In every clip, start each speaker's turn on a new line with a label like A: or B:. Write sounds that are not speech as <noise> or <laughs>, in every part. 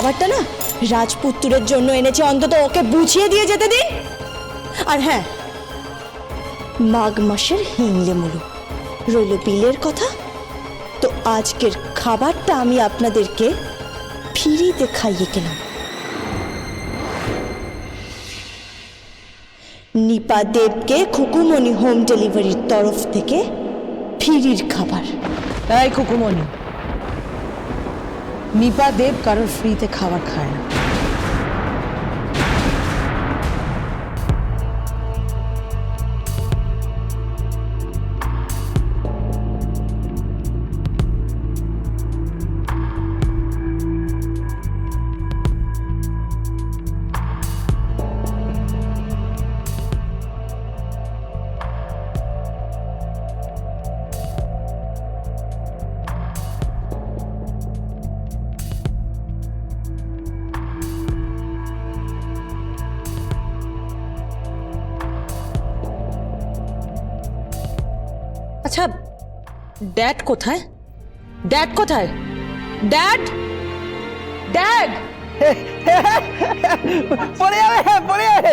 A: খাবারটা না রাজপুত্রের জন্য এনেছে, অন্তত ওকে বুঝিয়ে দিয়ে যেতে দিন। আর হ্যাঁ মাঘ মাসের হিংলে মুলু রইল বিলের কথা। তো আজকের খাবারটা আমি আপনাদেরকে ফ্রিতে খাইয়ে গেলাম নিপা দেবকে খুকুমণি হোম ডেলিভারির তরফ থেকে ফিরির খাবার।
B: এই কুকুমনি নিপা দেব কারোর ফ্রিতে খাবার খায় না। ড্যাড কোথায়? ড্যাড কোথায়? ড্যাড ড্যাড
C: পড়ে যাবে পড়ে যাবে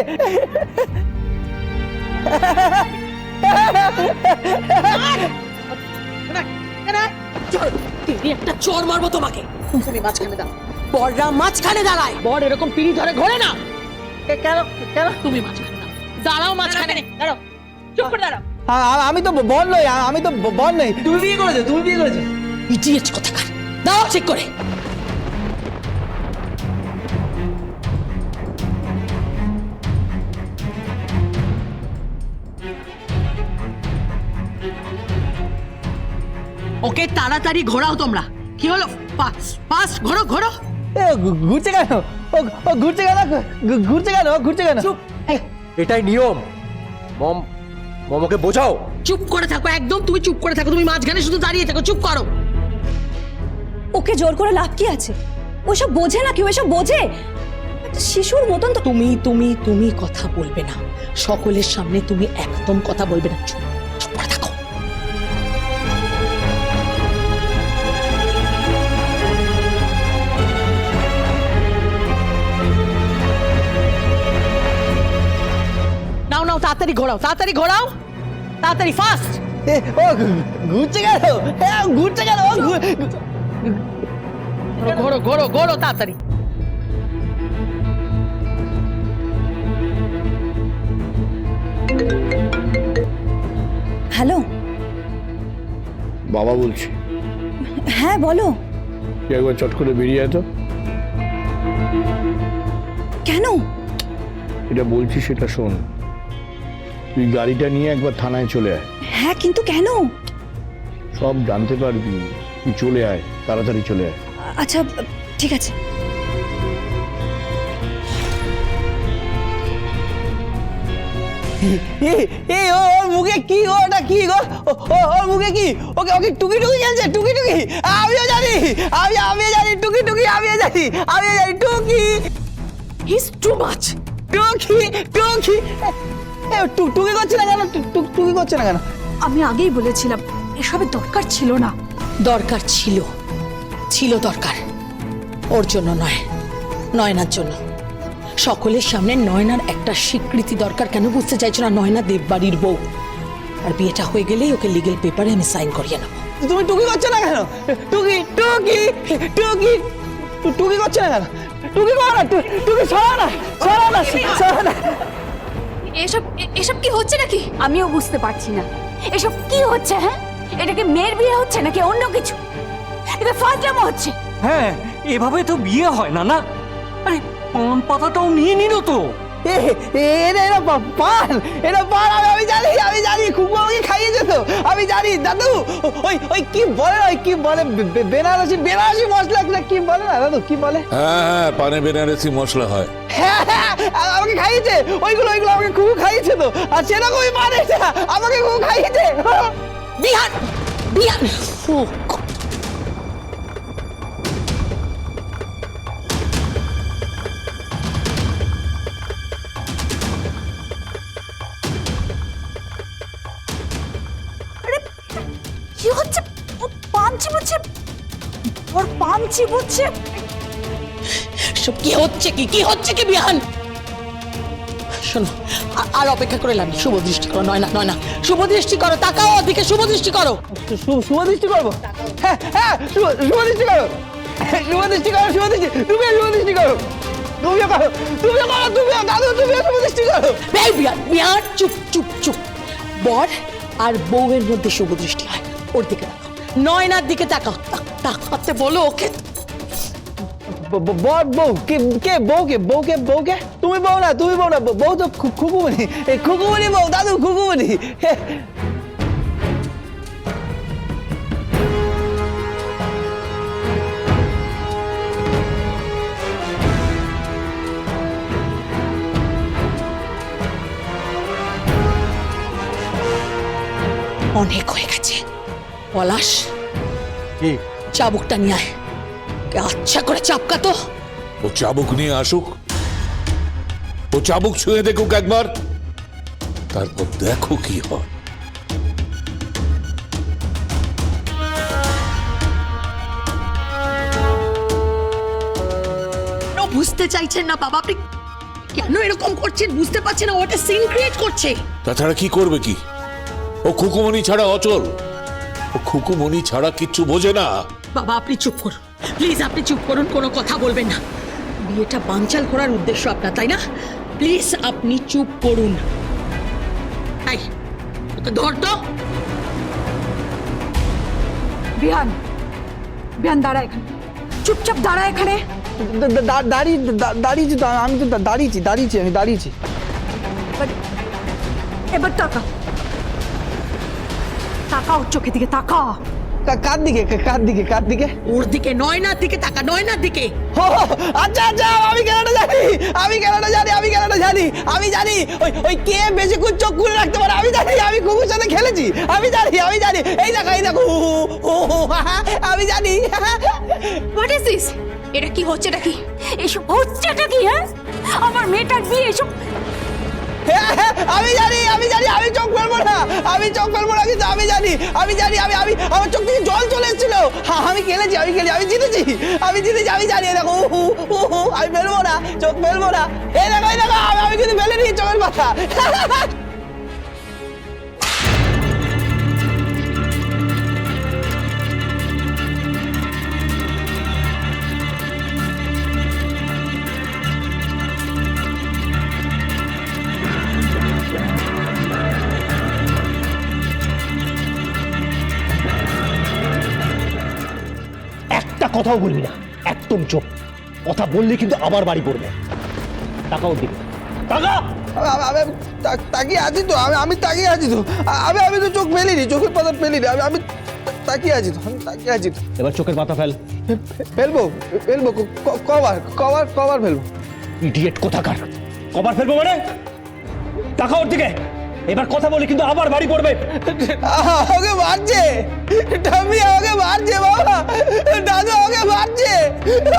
B: একটা চোর মারবো তোমাকে। তুমি মাঝখানে দাও বড়রা মাঝখানে দাঁড়ায়। বড় এরকম পিড়ি ধরে ঘোরে না।
C: কেন কেন?
B: তুমি মাঝখানে দাও দাঁড়াও মাঝখানে। দাঁড়াও। চুপ করে দাঁড়াও।
C: আমি তো বল নই আমি তো বল নই। তুমি বিয়ে করেছ তুমি বিয়ে করেছ।
B: ইডিয়েট কোথাকার। দাও ঠিক করে। ওকে তাড়াতাড়ি ঘোরাও তোমরা। কি হলো? পাস ঘোরো ঘোরো।
C: ঘুরছে কেন? ও ও ঘুরছে কেন? ঘুরছে কেন? ও ঘুরছে কেন?
B: চুপ।
D: এটাই নিয়ম। মম মমকে বোঝাও।
B: চুপ করে থাকো একদম তুমি চুপ করে থাকো তুমি মাঝখানে শুধু দাঁড়িয়ে থাকো চুপ করো।
A: ওকে জোর করে লাভ কি আছে? ওসব বোঝে না কেউ এসব বোঝে? শিশুর মতন তো
B: তুমি তুমি তুমি কথা বলবে না। সকলের সামনে তুমি একদম কথা বলবে না। চুপ তাড়াতাড়ি ঘোরাও তাড়াতাড়ি ঘোরাও। তাড়াতাড়ি ফাস্ট
C: এ, ও ঘুরছে কেন? হ্যাঁ ঘুরছে কেন? ও
B: ঘোরো ঘোরো ঘোরো তাড়াতাড়ি।
A: হ্যালো।
E: বাবা বলছি।
A: হ্যাঁ বলো।
E: তুই একবার চট করে বেরিয়ে আয় তো।
A: কেন?
E: এটা বলছি সেটা শোন। তুই গাড়িটা নিয়ে একবার থানায় চলে আয়।
A: হ্যাঁ কিন্তু কেন?
E: সব জানতে পারবি। তুই চলে আয় তাড়াতাড়ি চলে আয়।
A: আচ্ছা ঠিক আছে।
C: এ, এ ও ওর মুখে কি ও ওটা? কি গো? ও ও- ওর মুখে কি? ওকে ওকে টুকি টুকি খেলছে টুকি টুকি আমিও জানি আমি আমিও জানি টুকি টুকি আমিও জানি আমিও জানি টুকি।
B: হিজ টু মাচ
C: টুকি টুকি। এ, এ, টু- টুকি করছে না কেন? টু- টু- করছে না কেন?
A: আমি আগেই বলেছিলাম এসবের দরকার ছিল না।
B: দরকার ছিল। ছিল দরকার। ওর জন্য নয় নয়নার জন্য। সকলের সামনে নয়নার একটা স্বীকৃতি দরকার কেন বুঝতে চাইছো না? নয়না দেববাড়ির বউ। আর বিয়েটা হয়ে গেলেই ওকে লিগেল পেপারে আমি সাইন করিয়ে নেব।
C: তুমি টুকি করছ না কেন? টুকি টুকি টুকি টুকি করছ না কেন? টুকি করো না টুকি সরা না সরা না সরা না।
F: এসব এ- এসব কি হচ্ছে নাকি? আমিও বুঝতে পারছি না। এসব কি হচ্ছে হ্যাঁ? এটাকে মেয়ের বিয়ে হচ্ছে নাকি অন্য কিছু? এটা ফাজলামো হচ্ছে।
G: হ্যাঁ এভাবে তো বিয়ে হয় না না? আরে পান পাতাটাও নিয়ে নিল তো।
C: এ এ, এটা এটা পা- পান এটা পান আমি আমি জানি আমি জানি খুব আমাকে খাইয়েছে তো আমি জানি দাদু ওই ওই কি বলে ওই কি বলে? বেনারসি বেনারসি মশলা না কি বলে না দাদু কি বলে?
H: হ্যাঁ হ্যাঁ পানে বেনারসি মশলা হয়।
C: হ্যাঁ হ্যাঁ আমাকে খাইয়েছে। ওইগুলো ওইগুলো আমাকে খুব খাইয়েছে তো। আর সেরকমই মানে এটা, আমাকে খুব খাইয়েছে।
B: বিহান বিহান।
F: পান চিবুচ্ছে
B: এসব কি হচ্ছে কি? কি হচ্ছে কি বিহান? শোনো আর অপেক্ষা করে লাভ শুভ দৃষ্টি করো নয় না নয় না শুভ দৃষ্টি করো তাকাও ওদিকে শুভ দৃষ্টি করো।
C: শুভ দৃষ্টি করব? হ্যাঁ হ্যাঁ শুভ দৃষ্টি করো। শুভ দৃষ্টি করো শুভ দৃষ্টি তুমিও শুভ দৃষ্টি করো। তুমিও করো তুমিও করো তুমিও দাদু তুমিও শুভ দৃষ্টি করো।
B: এই বিহার বিহার চুপ চুপ চুপ। বর আর বউয়ের মধ্যে শুভ দৃষ্টি হয়। ওর দিকে তাকাও। নয়নার দিকে তাকাও। তাক- তাকাতে বলো ওকে।
C: ব- ব- বর বউ কে কে বউ কে বউ কে বউ কে তুমি বউ না তুমি বউ না ব- বউ তো খু- খুকুমনি এই খুকুমনি বউ দাদু খুকুমনি হে,
B: অনেক হয়ে গেছে। পলাশ।
D: কি?
B: চাবুকটা নিয়ে আয়। কে আচ্ছা করে চাপকা তো।
H: ও চাবুক নিয়ে আসুক। ও চাবুক ছুঁয়ে দেখুক একবার। তারপর দেখো কি হয়।
B: বুঝতে চাইছেন না বাবা আপনি কেন এরকম করছেন? বুঝতে পারছেন না ও একটা সিন ক্রিয়েট করছে।
H: তাছাড়া কি করবে কি? ও খুকুমণি ছাড়া অচল। খুকুমণি ছাড়া কিচ্ছু বোঝে না।
B: বাবা আপনি চুপ করুন। প্লিজ আপনি চুপ করুন কোনো কথা বলবেন না। বিয়েটা বানচাল করার উদ্দেশ্য আপনার তাই না? প্লিজ আপনি চুপ করুন। ওকে ধর তো।
F: বিহান বিহান দাঁড়া এখানে। চুপচাপ দাঁড়া এখানে।
C: দাঁড়িয়ে দাঁড়িয়েছি আমি তো দাঁড়িয়েছি দাঁড়িয়েছি আমি দাঁড়িয়েছি।
F: এবার তাকা তাকাও চোখের দিকে তাকা
C: কার দিকে? কার দিকে? কার দিকে?
B: ওর দিকে নয়নার দিকে তাকা নয়নার দিকে।
C: ও আচ্ছা আচ্ছা আমি কেনটা জানি আমি কেনটা জানি আমি কেনটা জানি আমি জানি ওই ওই কে বেশিক্ষণ চোখ খুলে রাখতে পারে আমি জানি আমি কুকুর সাথে খেলেছি আমি জানি আমি জানি এই দেখো এই দেখো হা, আমি জানি
F: হোয়াট ইজ দিস এটা কি হচ্ছে এটা কি? এসব হচ্ছেটা কি হ্যাঁ? আমার মেয়েটার বিয়ে এসব
C: আমি জানি আমি জানি আমি চোখ ফেলব না। আমি চোখ ফেলব না কিন্তু আমি জানি আমি জানি আমি আমি আমার চোখ থেকে জল চলে এসেছিল। হ্যাঁ আমি খেলেছি আমি খেলি আমি জিতেছি আমি জিতেছি আমি জানি দেখো হু, হু, হু, আমি ফেলব না চোখ ফেলব না। এই দেখো এই দেখো আমি আমি কিন্তু ফেলে নিই চোখের মাথা <laughs>
D: কথাও বলবি না। একদম চোখ কথা বললে কিন্তু আবার বাড়ি পড়বে। টাকা ওর দিকে টাকা
C: তাকিয়ে আছি তো। আমি আমি তাকিয়ে আছি তো। আমি আমি তো চোখ ফেলিনি চোখের পাতা ফেলিনি আমি আমি তাকিয়ে আছি তো আমি তাকিয়ে আছি তো।
D: এবার চোখের পাতা ফেল।
C: ফেলব ফেলব কবার কবার কবার ফেলব।
D: ইডিয়েট কোথাকার। কবার ফেলব মানে? টাকা ওর দিকে এবার কথা বলি কিন্তু আবার বাড়ি পড়বে।
C: আমাকে মারছে। টামি আমাকে মারছে বাবা। দাদু আমাকে মারছে।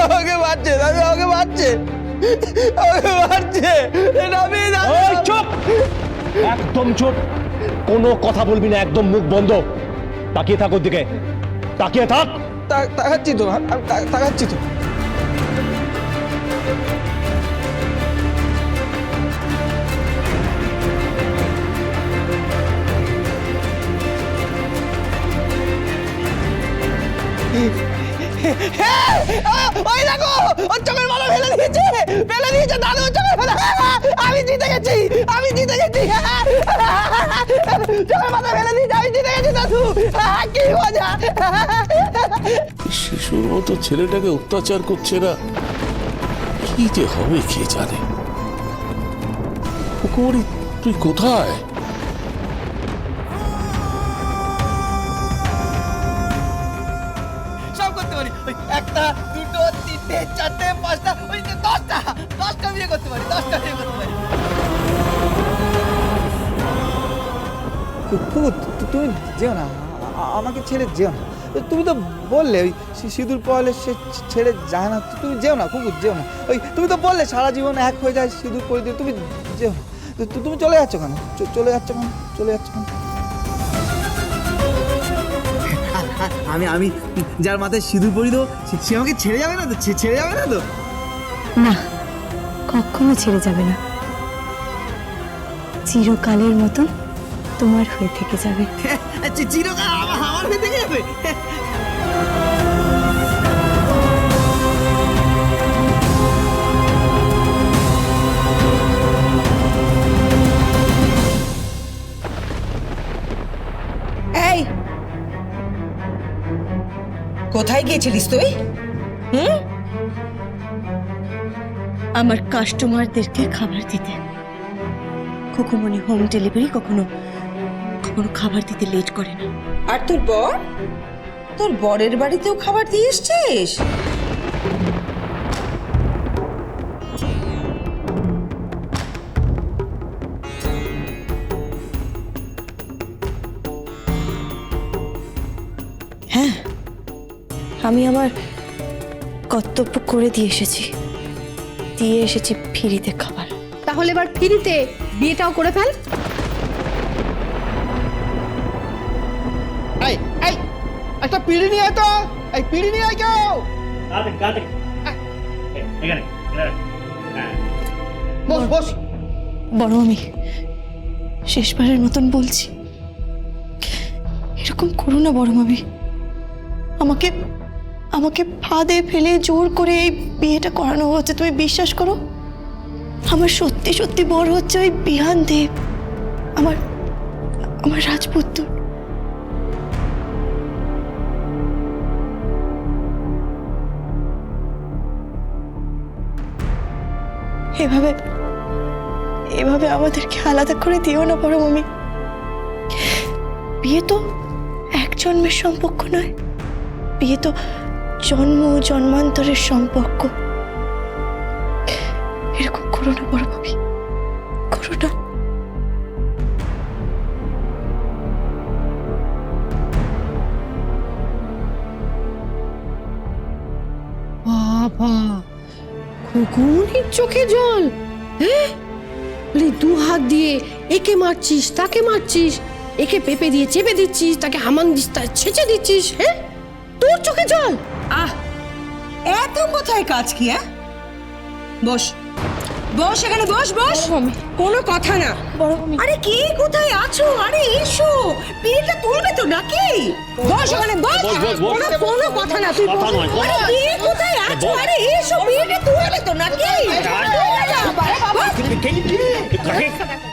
C: আমাকে মারছে দাদু আমাকে মারছে। আমাকে মারছে। দাদু।
D: ওই চুপ! একদম চুপ। কোনো কথা বলবি না একদম মুখ বন্ধ। তাকিয়ে থাক ওর দিকে তাকিয়ে থাক।
C: তাকাচ্ছি তো তাকাচ্ছি তো। দিয়েছে দাদু ওর চোখের আমি জিতে গেছি, আমি জিতে গেছি চোখের মাথা ফেলে দিয়েছে, আমি জিতে গেছি, দাদু কি মজা
H: শিশুর মতো ছেলেটাকে অত্যাচার করছে না। কি যে হবে, কে জানে? তুই কোথায়?
C: পারি একটা, দুটো, তিনটে, চারটে, পাঁচটা, ওই যে দশটা দশটা বিয়ে করতে পারি, দশটা বিয়ে করতে পারি। তুমি যেও না আমাকে ছেড়ে যেও না। তুমি তো বললে, ওই সিঁদুর পড়লে সে ছেড়ে যায় না তুমি যেও না, কুকুর, যেও না। ওই তুমি তো বললে, সারা জীবন এক হয়ে যায় সিঁদুর পরে দিয়ে, তুমি যেও না। তুমি চলে যাচ্ছ কেন? চলে যাচ্ছ কেন? চলে যাচ্ছ কেন? আমি আমি যার মাথায় সিঁদুর পরি দেবো সে- আমাকে ছেড়ে যাবে না তো? ছেড়ে যাবে না তো?
A: না কখনো ছেড়ে যাবে না। চিরকালের মতন তোমার হয়ে থেকে যাবে।
C: চিরকাল আমার আমার হয়ে থেকে যাবে?
I: কোথায় গিয়েছিলিস তুই? হুম? আমার কাস্টমারদেরকে খাবার দিতে। খুকুমনি হোম ডেলিভারি কখনো কখনো খাবার দিতে লেট করে না।
J: আর তোর বর? তোর বরের বাড়িতেও খাবার দিয়ে এসছিস?
I: আমার কর্তব্য করে দিয়ে এসেছি। দিয়ে এসেছি ফিরিতে খাবার।
K: তাহলে এবার ফিরিতে বিয়েটাও করে ফেল।
C: এই এই একটা পিড়ি নিয়ে আয় তো। এই পিড়ি নিয়ে আয় কেউ। বস বস।
I: বড় আমি শেষবারের মতন বলছি এরকম করো না বড় মামি। আমাকে আমাকে ফাঁদে ফেলে জোর করে এই বিয়েটা করানো হচ্ছে। তুমি বিশ্বাস করো? আমার সত্যি সত্যি বড় হচ্ছে ওই বিহান দেব। আমার আমার রাজপুত্র। এভাবে এভাবে আমাদেরকে আলাদা করে দিও না বড় মামি বিয়ে তো এক জন্মের সম্পর্ক নয়। বিয়ে তো জন্ম জন্মান্তরের সম্পর্ক। এরকম করো না বড় মামি করো না।
K: বাবা খুকুনির চোখে জল। হ্যাঁ দু হাত দিয়ে একে মারছিস, তাকে মারছিস, একে পেপে দিয়ে চেপে দিচ্ছিস, তাকে হামান দিস ছেঁচে দিচ্ছিস হ্যাঁ তোর চোখে জল।
J: আহ এত কোথায় কাজ কি হ্যাঁ? বস বস এখানে বস বস। কোনো কথা না। আরে কে কোথায় আছো? আরে এসো। বিয়েটা তুলবে তো নাকি? বস এখানে বস। কোনো কোনো কথা না তুই বস। আরে কে কোথায় আছো? আরে এসো বিয়েটা তুলবে তো নাকি।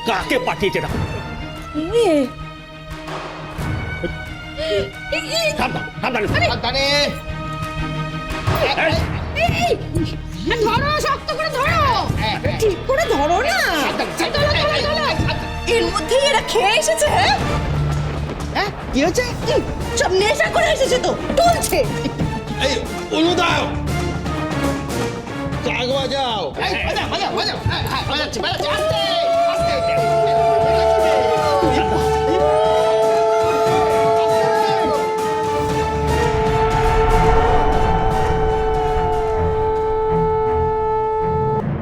D: কাকে পাঠিয়েছে না
C: সাবধানে।
K: ধরো শক্ত করে ধরো
J: ঠিক করে ধরো না এর মধ্যেই এরা খেয়ে এসেছে হ্যাঁ
C: হ্যাঁ কি হচ্ছে
J: সব নেশা করে এসেছে তো তুলছে
L: এই অনুদাও কাক বাজাও
C: বাজাও, বাজাও, বাজাও। হ্যাঁ, হ্যাঁ, বাজাচ্ছি, বাজাচ্ছি,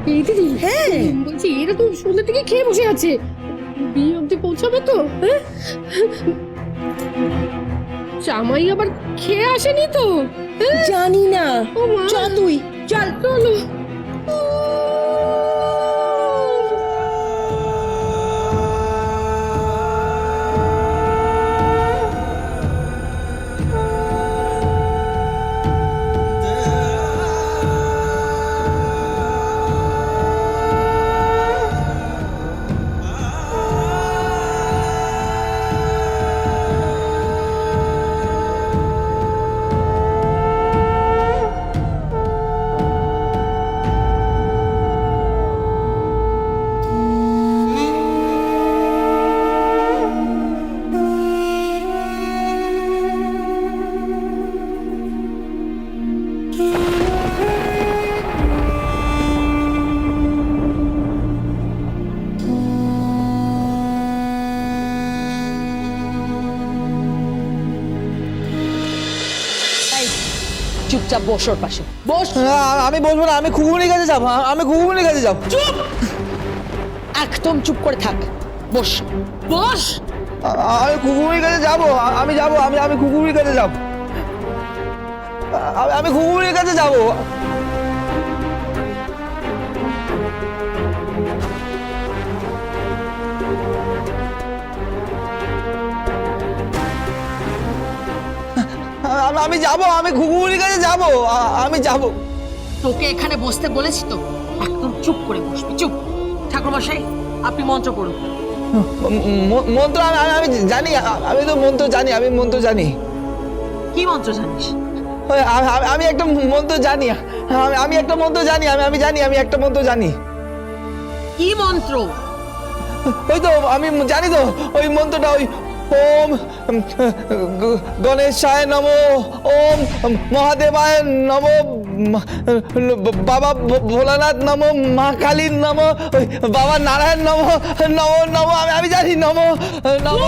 K: এই দিদি হ্যাঁ। বলছি এরা তো সন্ধ্যে থেকে খেয়ে বসে আছে। বিয়ে অব্দি পৌঁছাবে তো হ্যাঁ? জামাই আবার খেয়ে আসেনি তো হ্যাঁ?
J: জানি না। চল তুই চল।
K: চলো।
B: বসোর পাশে। বস।
C: আমি বলব না আমি খুকুমনির কাছে যাব আমি খুকুমনির কাছে যাব।
B: একদম চুপ করে থাক। বস। বস।
C: আমি খুকুমনির কাছে যাব আমি যাব আমি আমি খুকুমনির কাছে যাব। আমি খুকুমনির কাছে যাব। আমি যাব আমি ঘুঘুমুড়ির কাছে যাব আমি যাব।
B: তোকে এখানে বসতে বলেছি তো। একদম চুপ করে বসবি চুপ। ঠাকুরমশাই আপনি মন্ত্র পড়ুন।
C: মন্ত্র আমি জানি আমি তো মন্ত্র জানি আমি মন্ত্র জানি।
B: কি মন্ত্র জানিস?
C: আমি একটা মন্ত্র জানি আমি আমি একটা মন্ত্র জানি আমি আমি জানি আমি একটা মন্ত্র জানি।
B: কি মন্ত্র?
C: ওই তো আমি জানি তো ওই মন্ত্রটা ওই ওম গণেশায় নম, ওম মহাদেবায় নম বাবা ভোলানাথ নম, মা কালীর নম বাবা নারায়ণ নম নম নম, আমি আমি জানি, নম নম।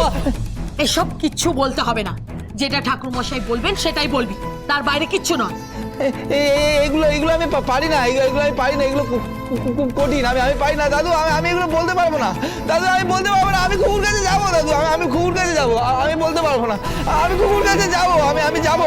B: এসব কিচ্ছু বলতে হবে না। যেটা ঠাকুর মশাই বলবেন সেটাই বলবি। তার বাইরে কিচ্ছু নয়।
C: এগুলো এগুলো আমি পারি না, এগুলো আমি পারি না, এগুলো খুব কঠিন। আমি আমি পারি না, দাদু, আমি আমি এগুলো বলতে পারব না। দাদু, আমি বলতে পারব না, আমি কুকুর কাছে যাব, দাদু, আমি আমি কুকুর কাছে যাব আমি বলতে পারব না। আমি কুকুর কাছে যাব, আমি আমি যাব।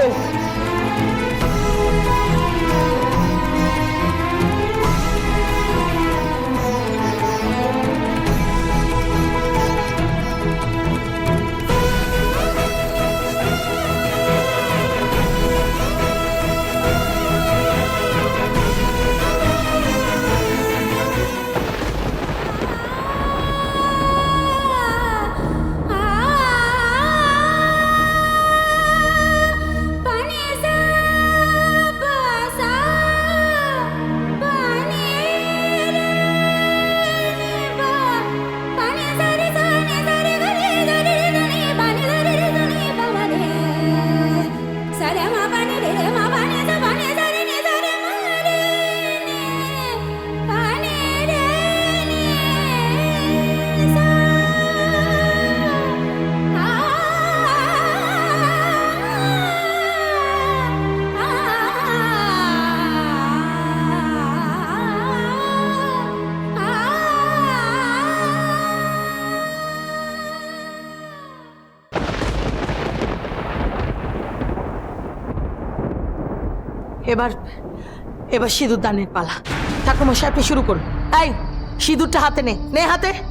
B: এবার সিঁদুর দানের পালা। ঠাকুমশাই আপনি শুরু করুন। এই সিঁদুরটা হাতে নে। নে হাতে।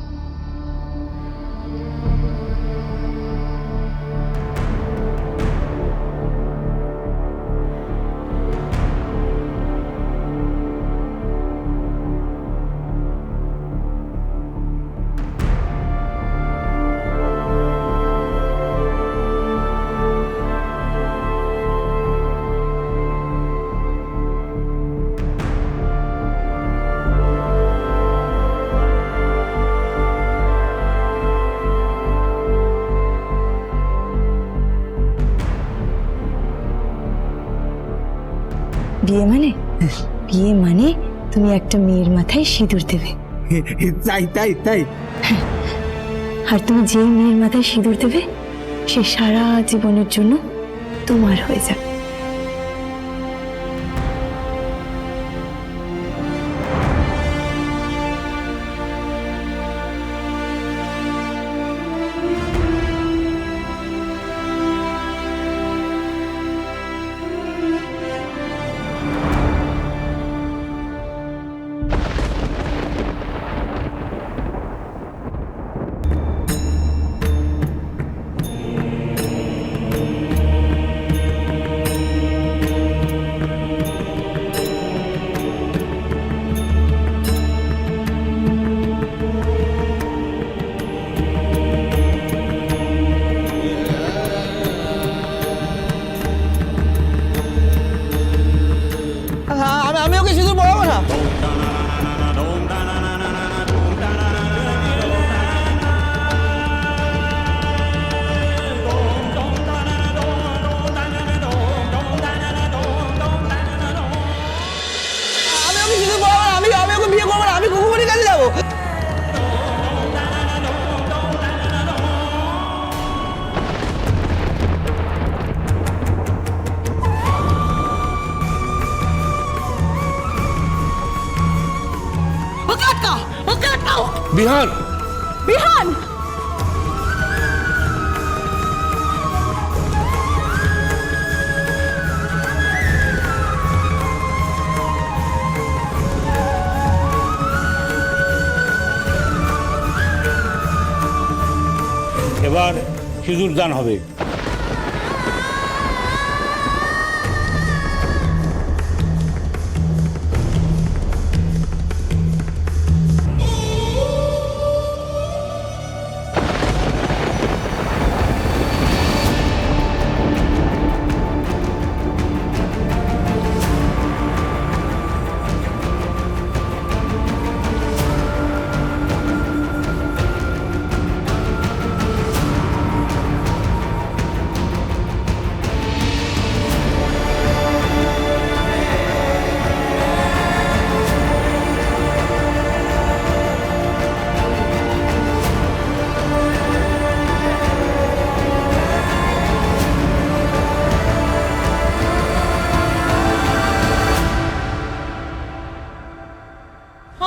A: মানে? বিয়ে মানে তুমি একটা মেয়ের মাথায় সিঁদুর দেবে।
C: তাই তাই তাই।
A: আর তুমি যেই মেয়ের মাথায় সিঁদুর দেবে সে সারা জীবনের জন্য তোমার হয়ে যাবে।
H: বিহান!
M: বিহান!
D: এবার সিঁদুর দান হবে।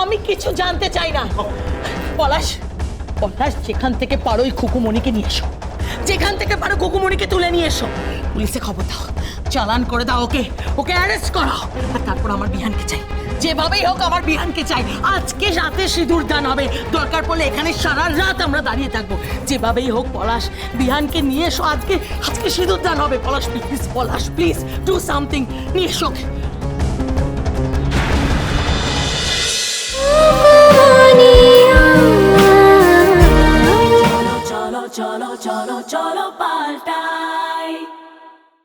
B: কিছু জানতে চাই না। পলাশ পলাশ, যেখান থেকে পারো ওই খুকুমণিকে নিয়ে এসো। যেখান থেকে পারো খুকুমণিকে তুলে নিয়ে এসো। পুলিশে খবর দাও, চালান করে দাও ওকে। ওকে অ্যারেস্ট করো। আর তারপর আমার বিহানকে চাই। যেভাবেই হোক আমার বিহানকে চাই। আজকে রাতে সিঁদুর দান হবে। দরকার পড়লে এখানে সারা রাত আমরা দাঁড়িয়ে থাকব। যেভাবেই হোক পলাশ, বিহানকে নিয়ে এসো। আজকে আজকে সিঁদুর দান হবে। Palash please Palash please do something নিয়ে এসো। চলো চলো চলো পাল্টা।